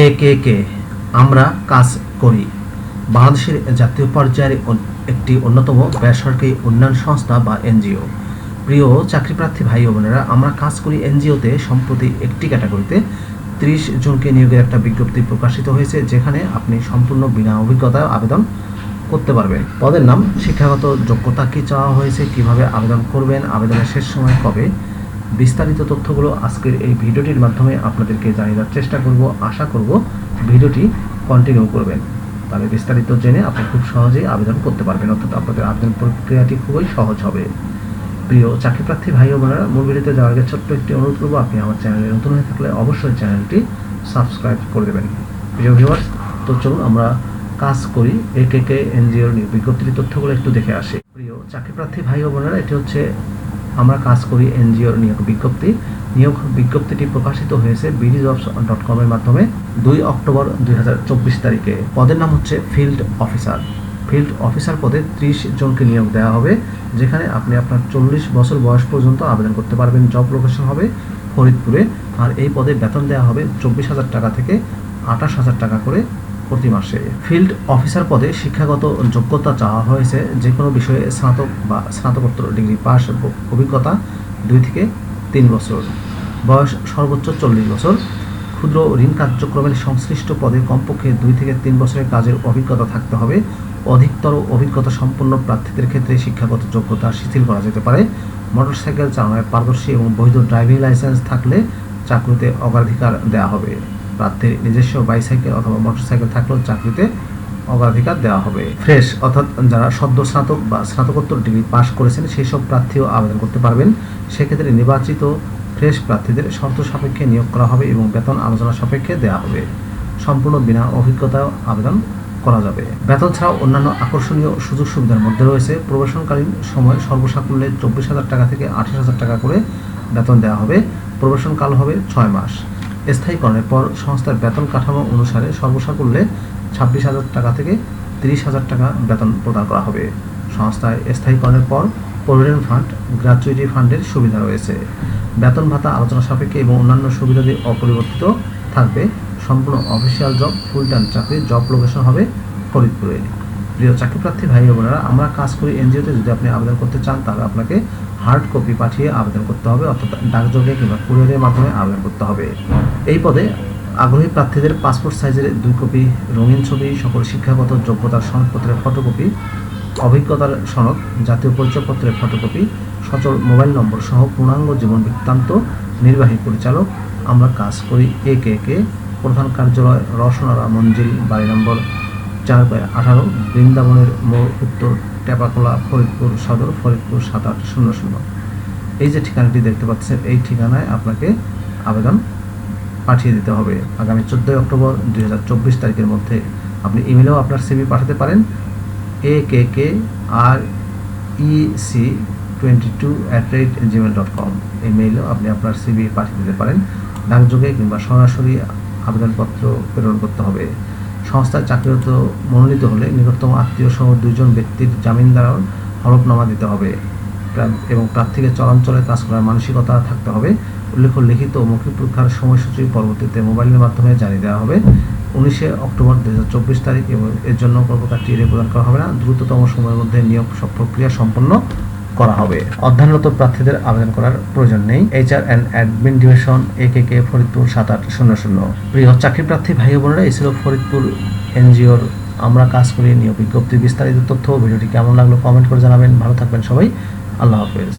এ K কে, আমরা কাজ করি। বাংলাদেশের জাতীয় পর্যায়ের একটি অন্যতম বেসরকারি উন্নয়ন সংস্থা বা এনজিও। প্রিয় চাকরিপ্রার্থী ভাই বোনেরা, আমরা কাজ করি এনজিওতে সম্প্রতি একটি ক্যাটাগরিতে। ত্রিশ জনকে নিয়োগের একটা বিজ্ঞপ্তি প্রকাশিত হয়েছে, যেখানে আপনি সম্পূর্ণ বিনা অভিজ্ঞতায় আবেদন করতে পারবেন। পদের নাম, শিক্ষাগত যোগ্যতা কি চাওয়া হয়েছে, কীভাবে আবেদন করবেন, আবেদনের শেষ সময় কবে বিস্তারিত তথ্যগুলো আজকের এই ভিডিওটির মাধ্যমে আপনাদেরকে জানিয়ে দেওয়ার চেষ্টা করব, আশা করব ভিডিওটি কন্টিনিউ করবেন। তাহলে বিস্তারিত জেনে আপনি খুব সহজেই আবেদন করতে পারবেন, অর্থাৎ আপনাদের আবেদন প্রক্রিয়াটি খুবই সহজ হবে। প্রিয় চাকরিপ্রার্থী ভাই ও বোনেরা, মূল ভিডিওতে যাওয়ার আগে ছোট্ট একটি অনুরোধ করব, আপনি আমার চ্যানেলে নতুন হয়ে থাকলে অবশ্যই চ্যানেলটি সাবস্ক্রাইব করে দেবেন। প্রিয় ভিউয়ার্স তো চলুন আমরা কাজ করি এ কে এনজিওর বিজ্ঞপ্তির তথ্যগুলো একটু দেখে আসি। প্রিয় চাকরিপ্রার্থী ভাই ও বোনেরা, এটি হচ্ছে আমরা কাজ করি এনজিওর নিয়োগ বিজ্ঞপ্তি। নিয়োগ বিজ্ঞপ্তিটি প্রকাশিত হয়েছে বিডি জবস ডট কমের মাধ্যমে দুই অক্টোবর দুই হাজার চব্বিশ তারিখে। পদের নাম হচ্ছে ফিল্ড অফিসার। ফিল্ড অফিসার পদে ত্রিশ জনকে নিয়োগ দেওয়া হবে, যেখানে আপনি আপনার চল্লিশ বছর বয়স পর্যন্ত আবেদন করতে পারবেন। জব লোকেশন হবে ফরিদপুরে, আর এই পদে বেতন দেওয়া হবে চব্বিশ হাজার টাকা থেকে আঠাশ হাজার টাকা করে। প্রতি মাসে। ফিল্ড অফিসার পদে শিক্ষাগত যোগ্যতা চাওয়া হয়েছে যে কোনো বিষয়ে স্নাতক বা স্নাতকোত্তর ডিগ্রি পাস অভিজ্ঞতা দুই থেকে তিন বছর। বয়স সর্বোচ্চ চল্লিশ বছর। ক্ষুদ্র ঋণ কার্যক্রমের সংশ্লিষ্ট পদে কমপক্ষে দুই থেকে তিন বছরের কাজের অভিজ্ঞতা থাকতে হবে। অধিকতর অভিজ্ঞতা সম্পন্ন প্রার্থীদের ক্ষেত্রে শিক্ষাগত যোগ্যতা শিথিল করা যেতে পারে। মোটরসাইকেল চালানোর পারদর্শী এবং বৈধ ড্রাইভিং লাইসেন্স থাকলে চাকরিতে অগ্রাধিকার দেওয়া হবে। প্রার্থীর নিজস্ব বাইসাইকেল অথবা মোটরসাইকেল থাকলেও চাকরিতে অগ্রাধিকার দেওয়া হবে। ফ্রেশ অর্থাৎ যারা সদ্য স্নাতক বা স্নাতকোত্তর ডিগ্রি পাশ করেছেন সেই সব প্রার্থীও আবেদন করতে পারবেন। সেক্ষেত্রে নির্বাচিত ফ্রেশ প্রার্থীদের শর্ত সাপেক্ষে নিয়োগ করা হবে এবং বেতন আলোচনা সাপেক্ষে দেওয়া হবে। সম্পূর্ণ বিনা অভিজ্ঞতায় আবেদন করা যাবে। বেতন ছাড়াও অন্যান্য আকর্ষণীয় সুযোগ সুবিধার মধ্যে রয়েছে। প্রবেশনকালীন সময় সর্বসাকুল্যে চব্বিশ হাজার টাকা থেকে আঠাশ হাজার টাকা করে বেতন দেওয়া হবে। প্রবেশনকাল হবে ছয় মাস। স্থায়ীকরণের পর সংস্থার বেতন কাঠামো অনুসারে সর্বসাকুল্যে ছাব্বিশ হাজার টাকা থেকে তিরিশ হাজার টাকা বেতন প্রদান করা হবে। সংস্থায় স্থায়ীকরণের পর প্রভিডেন্ট ফান্ড, গ্র্যাচুইটি ফান্ডের সুবিধা রয়েছে। বেতন ভাতা আলোচনা সাপেক্ষে এবং অন্যান্য সুবিধাদি অপরিবর্তিত থাকবে। সম্পূর্ণ অফিসিয়াল জব ফুল টাইম চাকরি জব লোকেশন হবে ফরিদপুরে। প্রিয় চাকরিপ্রার্থী ভাই বোনেরা, আমরা কাজ করি এনজিওতে। যদি আপনি আবেদন করতে চান, তাহলে আপনাকে হার্ড কপি পাঠিয়ে আবেদন করতে হবে, অর্থাৎ ডাকযোগে কিংবা কুরিয়ারের মাধ্যমে আবেদন করতে হবে। এই পদে আগ্রহী প্রার্থীদের পাসপোর্ট সাইজের দুই কপি রঙিন ছবি, সকল শিক্ষাগত যোগ্যতার সনদপত্রের ফটোকপি অভিজ্ঞতার সনদ, জাতীয় পরিচয়পত্রের ফটোকপি সচল মোবাইল নম্বর সহ পূর্ণাঙ্গ জীবন বৃত্তান্ত, নির্বাহী পরিচালক। আমরা কাজ করি এ কে কে, প্রধান কার্যালয় রসনারা মঞ্জিল, বাড়ি নম্বর চার বাই আঠারো বৃন্দাবনের মোড় উত্তর টেপাকোলা ফরিদপুর সদর ফরিদপুর সাত আট শূন্য শূন্য এই যে ঠিকানাটি দেখতে পাচ্ছেন, এই ঠিকানায় আপনাকে আবেদন পাঠিয়ে দিতে হবে। আগামী চোদ্দোই অক্টোবর দুই হাজার চব্বিশ তারিখের মধ্যে আপনি ইমেলেও আপনার সিভি পাঠাতে পারেন। A K K R E C twenty two at rate Gmail dot com এই মেইলেও আপনি আপনার সিভি পাঠিয়ে দিতে পারেন। ডাকযোগে কিংবা সরাসরি আবেদনপত্র প্রেরণ করতে হবে। সংস্থায় চাকরিরত মনোনীত হলে নিকটতম আত্মীয় সহ দুইজন ব্যক্তির জামিনদার হলফনামা দিতে হবে। এবং প্রার্থীকে চলাঞ্চলে কাজ করার মানসিকতা থাকতে হবে। উল্লেখ্য, লিখিত মৌখিক পরীক্ষার সময়সূচি পরবর্তীতে মোবাইলের মাধ্যমে জানিয়ে দেওয়া হবে। উনিশে অক্টোবর দু হাজার চব্বিশ তারিখ এবং এর জন্য টিএ প্রদান করা হবে না। দ্রুততম সময়ের মধ্যে নিয়োগ প্রক্রিয়া সম্পন্ন করা হবে। অধ্যয়নরত প্রার্থীদের আবেদন করার প্রয়োজন নেই। HR and admin division A K K Faridpur সাত আট শূন্য শূন্য। প্রিয় চাকরি প্রার্থী ভাই বোনেরা, এই ছিল ফরিদপুর এনজিওর। আমরা কাজ করি নিয়োগ বিজ্ঞপ্তি বিস্তারিত তথ্য। ভিডিওটি কেমন লাগল কমেন্ট করে জানাবেন। ভালো থাকবেন সবাই। আল্লাহ হাফেজ।